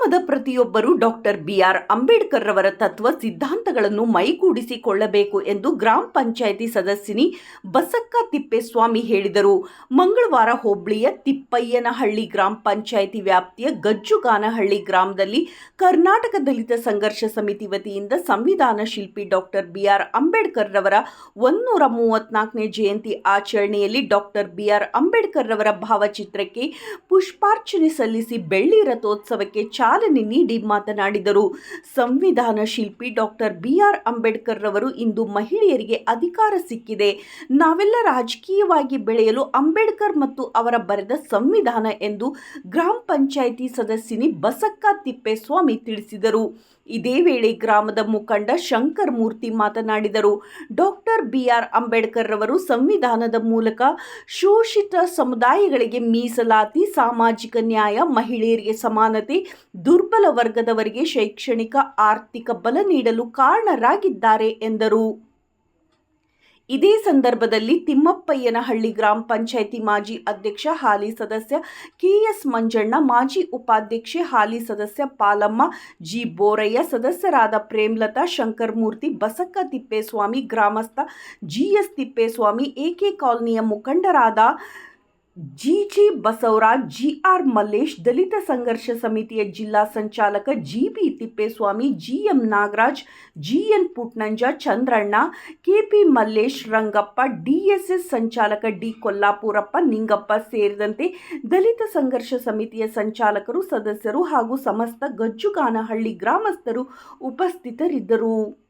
ಗ್ರಾಮದ ಪ್ರತಿಯೊಬ್ಬರು doctor B R Ambedkar ರವರ ತತ್ವ ಸಿದ್ಧಾಂತಗಳನ್ನು ಮೈಗೂಡಿಸಿಕೊಳ್ಳಬೇಕು ಎಂದು ಗ್ರಾಮ ಪಂಚಾಯಿತಿ ಸದಸ್ಯನಿ ಬಸಕ್ಕ ತಿಪ್ಪೇಸ್ವಾಮಿ ಹೇಳಿದರು. ಮಂಗಳವಾರ ಹೋಬಳಿಯ ತಿಪ್ಪಯ್ಯನಹಳ್ಳಿ ಗ್ರಾಮ ಪಂಚಾಯಿತಿ ವ್ಯಾಪ್ತಿಯ ಗಜ್ಜುಗಾನಹಳ್ಳಿ ಗ್ರಾಮದಲ್ಲಿ ಕರ್ನಾಟಕ ದಲಿತ ಸಂಘರ್ಷ ಸಮಿತಿ ವತಿಯಿಂದ ಸಂವಿಧಾನ ಶಿಲ್ಪಿ ಡಾಕ್ಟರ್ ಬಿಆರ್ ಅಂಬೇಡ್ಕರ್ ರವರ ಒಂದೂರ ಮೂವತ್ನಾಲ್ಕನೇ ಜಯಂತಿ ಆಚರಣೆಯಲ್ಲಿ ಡಾಕ್ಟರ್ ಬಿಆರ್ ಅಂಬೇಡ್ಕರ್ ರವರ ಭಾವಚಿತ್ರಕ್ಕೆ ಪುಷ್ಪಾರ್ಚನೆ ಸಲ್ಲಿಸಿ ಬೆಳ್ಳಿ ರಥೋತ್ಸವಕ್ಕೆ ಚಾಲನೆ ನೀಡಿ ಮಾತನಾಡಿದರು. ಸಂವಿಧಾನ ಶಿಲ್ಪಿ ಡಾಕ್ಟರ್ ಬಿ ಆರ್ ಅಂಬೇಡ್ಕರ್ ರವರು ಇಂದು ಮಹಿಳೆಯರಿಗೆ ಅಧಿಕಾರ ಸಿಕ್ಕಿದೆ. ನಾವೆಲ್ಲ ರಾಜಕೀಯವಾಗಿ ಬೆಳೆಯಲು ಅಂಬೇಡ್ಕರ್ ಮತ್ತು ಅವರ ಬರೆದ ಸಂವಿಧಾನ ಎಂದು ಗ್ರಾಮ ಪಂಚಾಯಿತಿ ಸದಸ್ಯನಿ ಬಸಕ್ಕ ತಿಪ್ಪೇಸ್ವಾಮಿ ತಿಳಿಸಿದರು. ಇದೇ ವೇಳೆ ಗ್ರಾಮದ ಮುಖಂಡ ಶಂಕರ್ ಮೂರ್ತಿ ಮಾತನಾಡಿದರು. ಡಾಕ್ಟರ್ ಬಿ ಆರ್ ಅಂಬೇಡ್ಕರ್ ರವರು ಸಂವಿಧಾನದ ಮೂಲಕ ಶೋಷಿತ ಸಮುದಾಯಗಳಿಗೆ ಮೀಸಲಾತಿ, ಸಾಮಾಜಿಕ ನ್ಯಾಯ, ಮಹಿಳೆಯರಿಗೆ ಸಮಾನತೆ ದುರ್ಬಲ ವರ್ಗದವರಿಗೆ ಶೈಕ್ಷಣಿಕ ಆರ್ಥಿಕ ಬಲ ನೀಡಲು ಕಾರಣರಾಗಿದ್ದಾರೆ ಎಂದರು. ಇದೇ ಸಂದರ್ಭದಲ್ಲಿ ತಿಮ್ಮಪ್ಪಯ್ಯನಹಳ್ಳಿ ಗ್ರಾಮ ಪಂಚಾಯಿತಿ ಮಾಜಿ ಅಧ್ಯಕ್ಷ, ಹಾಲಿ ಸದಸ್ಯ ಕೆಎಸ್ ಮಂಜಣ್ಣ, ಮಾಜಿ ಉಪಾಧ್ಯಕ್ಷೆ, ಹಾಲಿ ಸದಸ್ಯ ಪಾಲಮ್ಮ, ಜಿ. ಬೋರಯ್ಯ, ಸದಸ್ಯರಾದ ಪ್ರೇಮ್ಲತಾ, ಶಂಕರಮೂರ್ತಿ, ಬಸಕ್ಕ ತಿಪ್ಪೇಸ್ವಾಮಿ, ಗ್ರಾಮಸ್ಥ ಜಿಎಸ್ ತಿಪ್ಪೇಸ್ವಾಮಿ, ಎಕೆ ಕಾಲನಿಯ ಮುಖಂಡರಾದ ಜಿಜಿ ಬಸವರಾಜ್, ಜಿಆರ್ ಮಲ್ಲೇಶ್, ದಲಿತ ಸಂಘರ್ಷ ಸಮಿತಿಯ ಜಿಲ್ಲಾ ಸಂಚಾಲಕ GB Tippeswamy, GM Nagaraj, GN Putnanja, Chandranna, KP Mallesh Rangappa, DSS ಸಂಚಾಲಕ ಡಿ ಕೊಲ್ಲಾಪುರಪ್ಪ, ನಿಂಗಪ್ಪ ಸೇರಿದಂತೆ ದಲಿತ ಸಂಘರ್ಷ ಸಮಿತಿಯ ಸಂಚಾಲಕರು, ಸದಸ್ಯರು ಹಾಗೂ ಸಮಸ್ತ ಗಜ್ಜುಗಾನಹಳ್ಳಿ ಗ್ರಾಮಸ್ಥರು ಉಪಸ್ಥಿತರಿದ್ದರು.